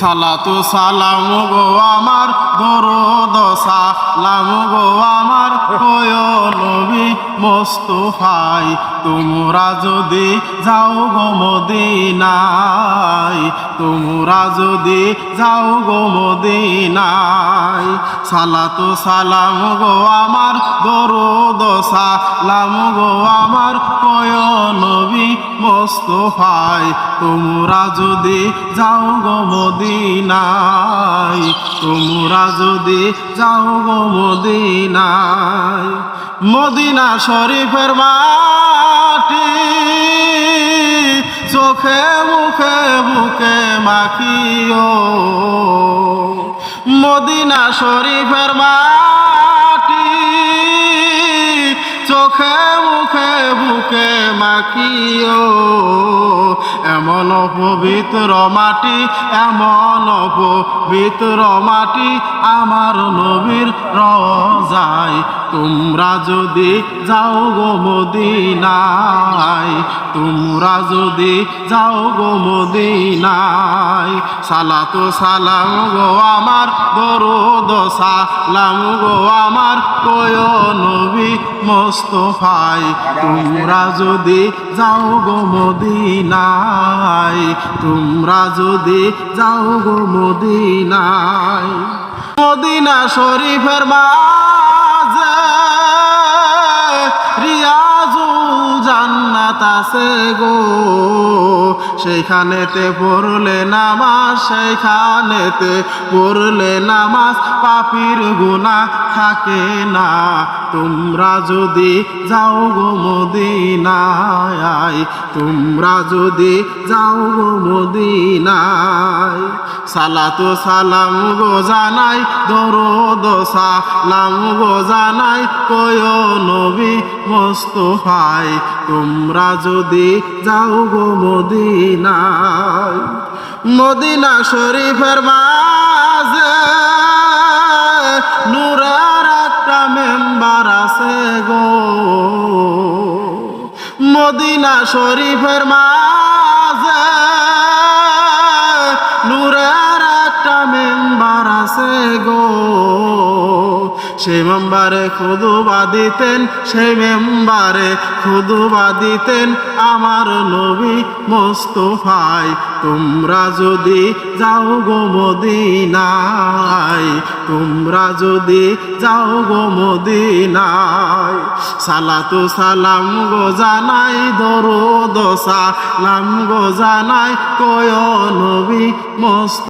সালাতু সালাম গো আমার দরদ সালাম গো মোস্তফাই তোমরা যদি যাও গো মদিনায়, তোমরা যদি যাও গো মদিনায়, সালাতু সালাম গো আমার দরদ সালাম গো আমার কয় নবী মোস্তফাই তোমরা যদি যাও গো মদিনায়, তোমরা যদি যাও গো মদিনায়। মদিনা শরীফের মাটি চোখে মুখে বুকে মাখিও। মদিনা শরীফের মাটি চোখে মুখে বুকে মাখিও। এমন পবিত্র মাটি, এমন পবিত্র মাটি আমার নবীর রজায় তোমরা যদি যাও গো মদিনায়, তোমরা যদি যাও গো মদিনায়, সালাতো সালাম গো আমার, দরুদ সালাম গো আমার, কয় নবী মোস্তফাই তোমরা যদি যাও গো মদিনায়, তোমরা যদি যাও গো মদিনায়। মদিনা শরীফের মাঝে আছে গো। সেইখানেতে পড়লে নামাজ, সেইখানেতে পড়লে নামাজ, পাপির গুণা থাকে না। তোমরা যদি যাও গো মদিনায় তোমরা যদি যাও গো মদিনায় সালাতো সালাম গো জানাই, দরদ সালাম গো জানাই, কয় নবী মোস্তফাই, তোমরা যদি যাও গো মদিনায়। মদিনা শরীফের মাঝে নূরের একটা মেম্বার আছে গো। মদিনা শরীফের মাঝে আছে গো। সেই মেম্বারে খুদুবা দিতেন, সেই মেম্বারে খুদুবা দিতেন আমার নবী মোস্তফাই। তোমরা যদি যাও গো মদিনায়, তোমরা যদি যাও গো মদিনায়। সালাতু সালাম গো জানাই দরুদ সালাম গো জানাই, কয় নবী মোস্ত